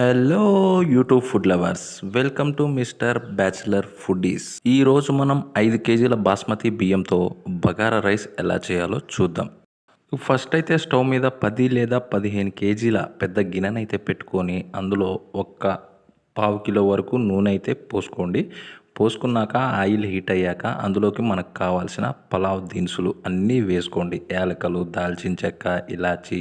Hello YouTube food lovers welcome to mister bachelor foodies ఈరోజు మనం ఐదు కేజీల బాస్మతి బియ్యంతో బగారా రైస్ ఎలా చేయాలో చూద్దాం. ఫస్ట్ అయితే స్టవ్ మీద పది లేదా పదిహేను కేజీల పెద్ద గిన్నెనైతే పెట్టుకొని అందులో ఒక్క పావు కిలో వరకు నూనె అయితే పోసుకోండి. పోసుకున్నాక ఆయిల్ హీట్ అయ్యాక అందులోకి మనకు కావాల్సిన పలావ్ దినుసులు అన్నీ వేసుకోండి. యాలకలు దాల్చిన చెక్క ఇలాచి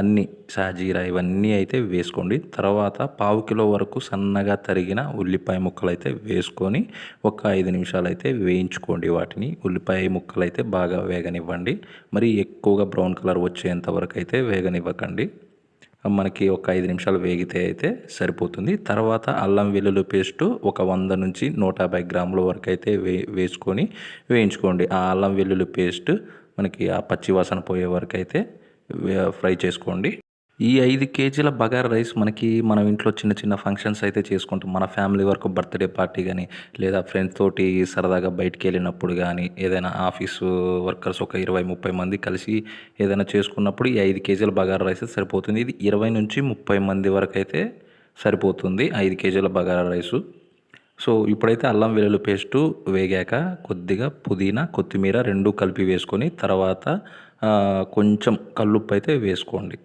అన్నీ షాజీరా ఇవన్నీ అయితే వేసుకోండి. తర్వాత పావు కిలో వరకు సన్నగా తరిగిన ఉల్లిపాయ ముక్కలు అయితే వేసుకొని ఒక ఐదు నిమిషాలు అయితే వేయించుకోండి వాటిని. ఉల్లిపాయ ముక్కలు అయితే బాగా వేగనివ్వండి. మరి ఎక్కువగా బ్రౌన్ కలర్ వచ్చేంత వరకు అయితే వేగనివ్వకండి. మనకి ఒక ఐదు నిమిషాలు వేగితే అయితే సరిపోతుంది. తర్వాత అల్లం వెల్లుల్లి పేస్ట్ ఒక వంద నుంచి నూట యాభై గ్రాముల వరకు అయితే వే వేసుకొని వేయించుకోండి. ఆ అల్లం వెల్లుల్లి పేస్ట్ మనకి ఆ పచ్చి వాసన పోయే వరకు అయితే ఫ్రై చేసుకోండి. ఈ ఐదు కేజీల బగారా రైస్ మనకి మనం ఇంట్లో చిన్న చిన్న ఫంక్షన్స్ అయితే చేసుకుంటాం. మన ఫ్యామిలీ వరకు బర్త్డే పార్టీ కానీ లేదా ఫ్రెండ్స్ తోటి సరదాగా బయటికి వెళ్ళినప్పుడు కానీ ఏదైనా ఆఫీసు వర్కర్స్ ఒక ఇరవై ముప్పై మంది కలిసి ఏదైనా చేసుకున్నప్పుడు ఈ ఐదు కేజీల బగారా రైస్ సరిపోతుంది. ఇది ఇరవై నుంచి ముప్పై మంది వరకు అయితే సరిపోతుంది ఐదు కేజీల బగారా రైసు. సో ఇప్పుడైతే అల్లం వెల్లుల్లి పేస్టు వేగాక కొద్దిగా పుదీనా కొత్తిమీర రెండు కలిపి వేసుకొని తర్వాత కొంచెం కల్లుప్పు అయితే వేసుకోండి.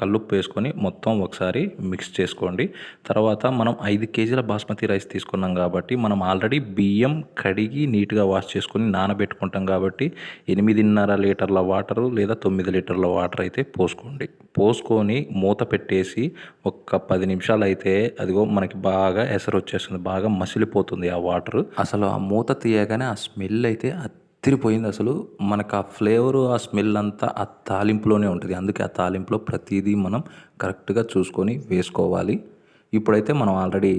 కల్లుప్పు వేసుకొని మొత్తం ఒకసారి మిక్స్ చేసుకోండి. తర్వాత మనం ఐదు కేజీల బాస్మతి రైస్ తీసుకున్నాం కాబట్టి మనం ఆల్రెడీ బియ్యం కడిగి నీట్గా వాష్ చేసుకొని నానబెట్టుకుంటాం కాబట్టి ఎనిమిదిన్నర లీటర్ల వాటరు లేదా తొమ్మిది లీటర్ల వాటర్ అయితే పోసుకోండి. పోసుకొని మూత పెట్టేసి ఒక్క పది నిమిషాలు అయితే అదిగో మనకి బాగా ఎసరు వచ్చేస్తుంది బాగా మసిలిపోతుంది ఆ వాటర్. అసలు ఆ మూత తీయగానే ఆ స్మెల్ అయితే ఎత్తిరిపోయింది అసలు. మనకు ఆ ఫ్లేవరు ఆ స్మెల్ అంతా ఆ తాలింపులోనే ఉంటుంది. అందుకే ఆ తాలింపులో ప్రతిదీ మనం కరెక్ట్గా చూసుకొని వేసుకోవాలి. ఇప్పుడైతే మనం ఆల్రెడీ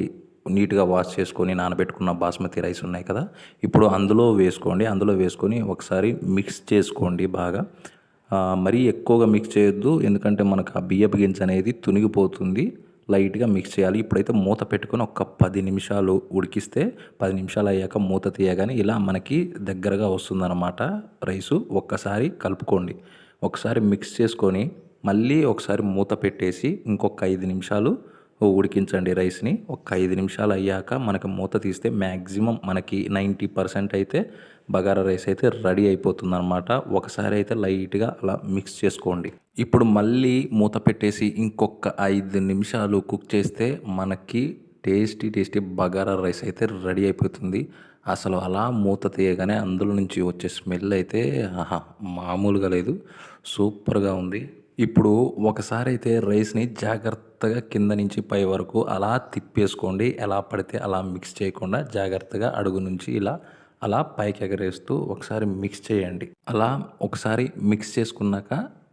నీట్గా వాష్ చేసుకొని నానబెట్టుకున్న బాస్మతి రైస్ ఉన్నాయి కదా. ఇప్పుడు అందులో వేసుకోండి. అందులో వేసుకొని ఒకసారి మిక్స్ చేసుకోండి బాగా. మరీ ఎక్కువగా మిక్స్ చేయొద్దు. ఎందుకంటే మనకు ఆ బియ్యపు గింజ అనేది తునిగిపోతుంది. లైట్గా మిక్స్ చేయాలి. ఇప్పుడైతే మూత పెట్టుకొని ఒక పది నిమిషాలు ఉడికిస్తే పది నిమిషాలు అయ్యాక మూత తీయగానే ఇలా మనకి దగ్గరగా వస్తుందన్నమాట రైసు. ఒక్కసారి కలుపుకోండి. ఒకసారి మిక్స్ చేసుకొని మళ్ళీ ఒకసారి మూత పెట్టేసి ఇంకొక ఐదు నిమిషాలు ఉడికించండి రైస్ని. ఒక ఐదు నిమిషాలు అయ్యాక మనకి మూత తీస్తే మ్యాక్సిమం మనకి నైంటీ పర్సెంట్ అయితే బగారా రైస్ అయితే రెడీ అయిపోతుంది అనమాట ఒకసారి అయితే లైట్గా అలా మిక్స్ చేసుకోండి. ఇప్పుడు మళ్ళీ మూత పెట్టేసి ఇంకొక ఐదు నిమిషాలు కుక్ చేస్తే మనకి టేస్టీ టేస్టీ బగారా రైస్ అయితే రెడీ అయిపోతుంది. అసలు అలా మూత తీయగానే అందులో నుంచి వచ్చే స్మెల్ అయితే ఆహా మామూలుగా లేదు. సూపర్గా ఉంది. ఇప్పుడు ఒకసారి అయితే రైస్ని జాగ్రత్తగా కింద నుంచి పై వరకు అలా తిప్పేసుకోండి. ఎలా పడితే అలా మిక్స్ చేయకుండా జాగ్రత్తగా అడుగు నుంచి ఇలా అలా పైకి ఎగరేస్తూ ఒకసారి మిక్స్ చేయండి. అలా ఒకసారి మిక్స్ చేసుకున్నాక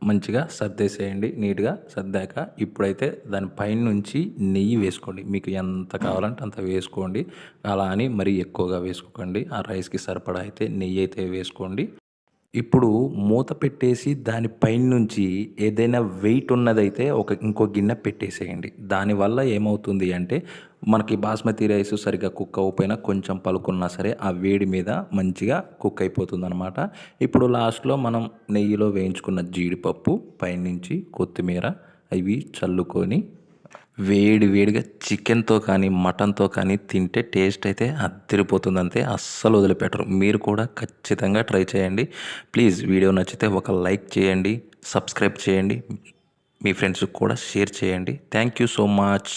మంచిగా సర్దేసేయండి. నీట్గా సర్దాక ఇప్పుడైతే దాని పైన నుంచి నెయ్యి వేసుకోండి. మీకు ఎంత కావాలంటే అంత వేసుకోండి. అలా అని మరీ ఎక్కువగా వేసుకోకండి. ఆ రైస్కి సరిపడా అయితే నెయ్యి అయితే వేసుకోండి. ఇప్పుడు మూత పెట్టేసి దాని పైన నుంచి ఏదైనా వెయిట్ ఉన్నదైతే ఒక ఇంకో గిన్నె పెట్టేసేయండి. దానివల్ల ఏమవుతుంది అంటే మనకి బాస్మతి రైస్ సరిగ్గా కుక్ అవ్వకపోయినా కొంచెం పలుకున్నా సరే ఆ వేడి మీద మంచిగా కుక్ అయిపోతుంది అనమాట ఇప్పుడు లాస్ట్లో మనం నెయ్యిలో వేయించుకున్న జీడిపప్పు పైనుంచి కొత్తిమీర అవి చల్లుకొని వేడి వేడిగా చికెన్తో కానీ మటన్తో కానీ తింటే టేస్ట్ అయితే అద్దరిపోతుంది అంతే. అస్సలు వదిలిపెట్టరు. మీరు కూడా ఖచ్చితంగా ట్రై చేయండి. ప్లీజ్ వీడియో నచ్చితే ఒక లైక్ చేయండి సబ్స్క్రైబ్ చేయండి మీ ఫ్రెండ్స్కి కూడా షేర్ చేయండి. Thank you so much.